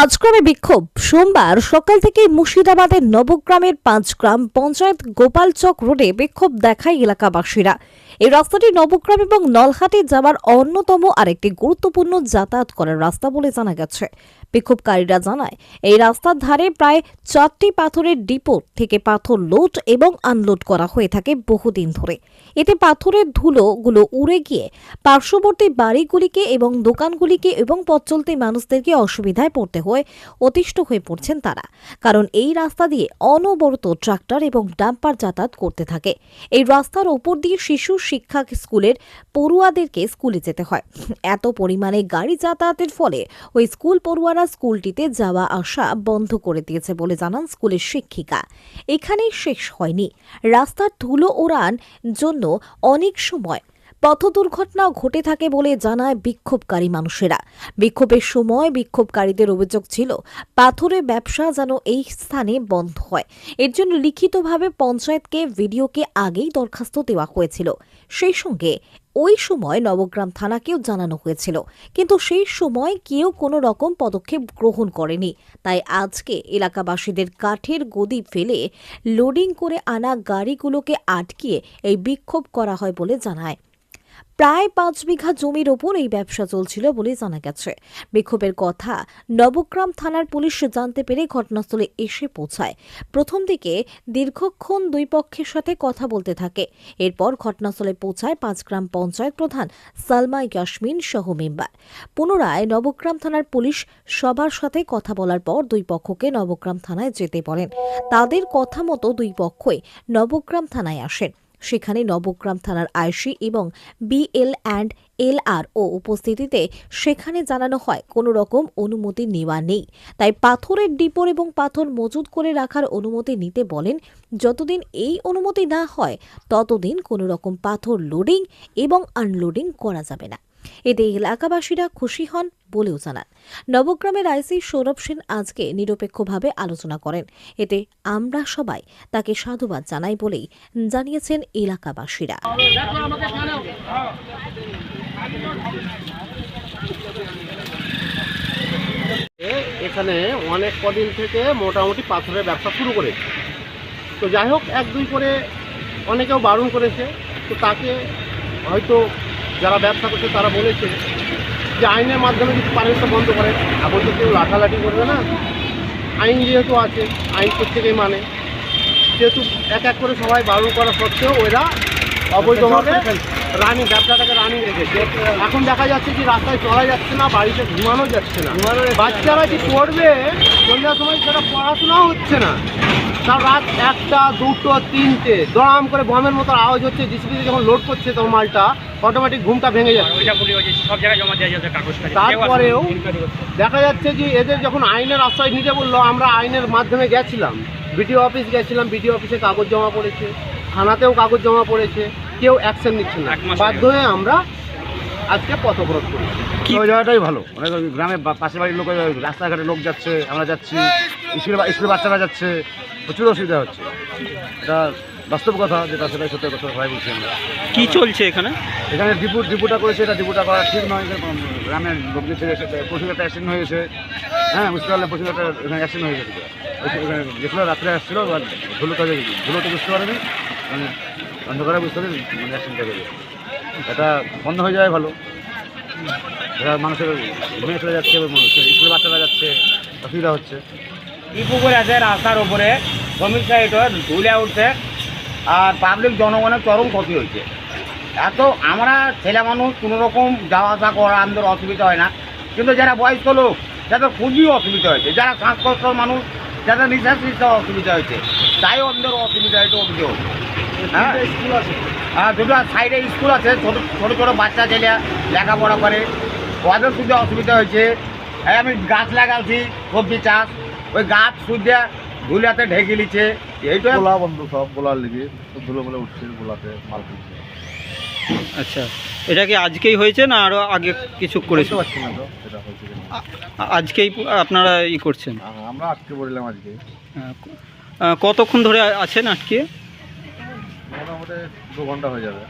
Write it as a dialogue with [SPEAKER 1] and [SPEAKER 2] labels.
[SPEAKER 1] পাঁচগ্রামে বিক্ষোভ। সোমবার সকাল থেকে মুর্শিদাবাদের নবগ্রামের পাঁচগ্রাম পঞ্চায়েত গোপালচক রোডে বিক্ষোভ দেখায় এলাকাবাসীরা। এই রাস্তাটি নবগ্রাম এবং নলহাটে যাওয়ার অন্যতম আরেকটি গুরুত্বপূর্ণ যাতায়াত করার রাস্তা বলে জানা গেছে। বিক্ষোভকারীরা জানায়, এই রাস্তার ধারে প্রায় চারটি পাথরের ডিপো থেকে পাথর লোড এবং আনলোড করা হয়ে থাকে বহুদিন ধরে। এতে পাথরের ধুলোগুলো উড়ে গিয়ে পার্শ্ববর্তী বাড়িগুলিকে এবং দোকানগুলিকে এবং পথ চলতি মানুষদেরকে অসুবিধায় পড়তে হয় অতিষ্ঠ হয়ে পড়ছেন তারা, কারণ এই রাস্তা দিয়ে অনবরত ট্রাক্টর এবং ডাম্পার যাতায়াত করতে থাকে। এই রাস্তার ওপর দিয়ে শিশু শিক্ষা স্কুলের পড়ুয়াদেরকে স্কুলে যেতে হয়। এত পরিমাণে গাড়ি যাতায়াতের ফলে ওই স্কুল পড়ুয়ারা স্কুলটিতে যাওয়া আসা বন্ধ করে দিয়েছে বলে জানান স্কুলের শিক্ষিকা। এখানেই শেষ হয়নি। রাস্তার ধুলো ওড়ান জন্য অনেক সময় পথ দুর্ঘটনাও ঘটে থাকে বলে জানায় বিক্ষোভকারী মানুষেরা। বিক্ষোভের সময় বিক্ষোভকারীদের অভিযোগ ছিল পাথরের ব্যবসা যেন এই স্থানে বন্ধ হয়। এর জন্য লিখিতভাবে পঞ্চায়েতকে, ভিডিওকে আগেই দরখাস্ত দেওয়া হয়েছিল। সেই সঙ্গে ওই সময় নবগ্রাম থানাকেও জানানো হয়েছিল। কিন্তু সেই সময় কেউ কোনো রকম পদক্ষেপ গ্রহণ করেনি। তাই আজকে এলাকাবাসীদের কাঠের গদি ফেলে লোডিং করে আনা গাড়িগুলোকে আটকিয়ে এই বিক্ষোভ করা হয় বলে জানায়। প্রায় পাঁচ বিঘা জমির ওপর এই ব্যবসা চলছিল বলে জানা গেছে। বিক্ষোভের কথা নবগ্রাম থানার পুলিশ জানতে পেরে ঘটনাস্থলে এসে পৌঁছায়। প্রথম দিকে দীর্ঘক্ষণ দুই পক্ষের সাথে কথা বলতে থাকে। এরপর ঘটনাস্থলে পৌঁছায় পাঁচগ্রাম পঞ্চায়েত প্রধান সালমা ইয়াসমিন সহ মেম্বার। পুনরায় নবগ্রাম থানার পুলিশ সবার সাথে কথা বলার পর দুই পক্ষকে নবগ্রাম থানায় যেতে বলেন। তাদের কথা মতো দুই পক্ষই নবগ্রাম থানায় আসেন। সেখানে নবগ্রাম থানার আইসি এবং বিএল অ্যান্ড এল আর ও উপস্থিতিতে সেখানে জানানো হয়, কোনো রকম অনুমতি নেওয়া নেই। তাই পাথরের ডিপোর এবং পাথর মজুত করে রাখার অনুমতি নিতে বলেন, যতদিন এই অনুমতি না হয়, ততদিন কোনো রকম পাথর লোডিং এবং আনলোডিং করা যাবে না। এতে এলাকাবাসীরা খুশি হন বলেও জানান। নবগ্রামের আইসি সৌরভ সেন আজকে নিরপেক্ষভাবে আলোচনা করেন। এতে আমরা সবাই তাকে সাধুবাদ জানাই বলেই জানিয়েছেন এলাকাবাসীরা।
[SPEAKER 2] এখানে অনেক কদিন থেকে মোটামুটি পাথরের ব্যবসা শুরু করেছে। তো যাই হোক, এক দুই করে অনেকেও বারণ করেছে। তো তাকে হয়তো যারা ব্যবসা করছে তারা বলেছে যে আইনের মাধ্যমে যদি পারেন বন্ধ করে এখন তো কেউ লাঠালাঠি করবে না। আইন যেহেতু আছে আইন প্রত্যেকেই মানে। সেহেতু এক এক করে সবাই বারণ করা সত্ত্বেও ওরা অবৈধভাবে রানিং ব্যবসাটাকে রানিং রেখেছে এখন দেখা যাচ্ছে যে রাস্তায় চলা যাচ্ছে না বাড়িতে ঘুমানো যাচ্ছে না। বাচ্চারা কি পড়বে? সন্ধ্যার সময় সেটা পড়াশোনাও হচ্ছে না। তার রাত একটা দুটো তিনটে দড়াম করে বমের মতো আওয়াজ হচ্ছে ডিসিপিতে যখন লোড করছে তখন মালটা অটোমেটিক ঘুমটা ভেঙে যাচ্ছে।
[SPEAKER 3] সব জায়গায় জমা দেওয়া যাচ্ছে
[SPEAKER 2] তারপরেও। দেখা যাচ্ছে যে এদের যখন আইনের আশ্রয় নিতে বলল আমরা আইনের মাধ্যমে গেছিলাম। বিডিও অফিস গেছিলাম বিডিও অফিসে কাগজ জমা পড়েছে থানাতেও কাগজ জমা পড়েছে। কেউ অ্যাকশন নিচ্ছে না।
[SPEAKER 3] এক মাস
[SPEAKER 2] বাধ্য হয়ে আমরা আজকে পথ অবরোধ করেছি
[SPEAKER 4] ওই জায়গাটাই ভালো। অনেক গ্রামে বা- পাশের বাড়ির লোক রাস্তাঘাটে লোক যাচ্ছে আমরা যাচ্ছি স্কুলে স্কুলে বাচ্চারা যাচ্ছে প্রচুর অসুবিধা হচ্ছে। এটা বাস্তব কথা যেটা সেটাই সত্য কথা সবাই বলছি আমরা।
[SPEAKER 3] কী চলছে এখানে?
[SPEAKER 4] এখানে ডিপু ডিপুটা করেছে এটা ডিপুটা করা ঠিক নয় যে, গ্রামের লোকদের ছেড়ে পশু একটা অ্যাক্সিডেন্ট হয়েছে হ্যাঁ বুঝতে পারলে পশু একটা এখানে অ্যাক্সিডেন্ট হয়ে গেছে। এখানে গেছিল রাত্রে আসছিল ধুলো কাজে ধুলোতে বুঝতে পারেনি। মানে অন্ধকারে বুঝতে পারি মানে অ্যাক্সিডেন্টটা গেছে এটা বন্ধ হয়ে যায় ভালো। এরা মানুষের ঘুমিয়ে চলে যাচ্ছে স্কুলে বাচ্চারা যাচ্ছে, অসুবিধা হচ্ছে।
[SPEAKER 5] এই পুকুর আছে রাস্তার উপরে, জমির সাইড ধুলে উঠছে, আর পাবলিক জনগণের চরম ক্ষতি হয়েছে। এত আমরা ছেলে মানুষ, কোনো রকম যাওয়া আসা করা আমাদের অসুবিধা হয় না। কিন্তু যারা বয়স্ক লোক তাদের খুবই অসুবিধা হয়েছে, যারা শ্বাসকষ্ট মানুষ, যাদের নিঃশ্বাস নিঃশ্বাস অসুবিধা হয়েছে, তাই ওদের অসুবিধা হয়েছে অভিযোগ। হ্যাঁ?
[SPEAKER 2] স্কুল আছে
[SPEAKER 5] আর দুটো সাইডে স্কুল আছে ছোটো ছোটো ছোটো বাচ্চা ছেলে লেখাপড়া করে। ওদের শুধু অসুবিধা হয়েছে। এই আমি গাছ লাগাচ্ছি সবজি চাষ। ওই গাছ সুদ্ধা ধুলাতে ঢেকে নিচ্ছে এইটা
[SPEAKER 4] গোলা বন্ধ সব গোলার লেগে। ধুলো বলে উঠছে গোলাতে মাল কিনছে
[SPEAKER 3] আচ্ছা এটা কি আজকেই হয়েছে না আরও আগে কিছু করেছে?
[SPEAKER 4] বুঝতে না তো সেটা হয়েছে
[SPEAKER 3] আজকেই আপনারা ই করছেন?
[SPEAKER 4] আমরা আজকে বললাম আজকে।
[SPEAKER 3] কতক্ষণ ধরে আছেন আটকে
[SPEAKER 4] মোটামুটি দু ঘণ্টা হয়ে যাবে।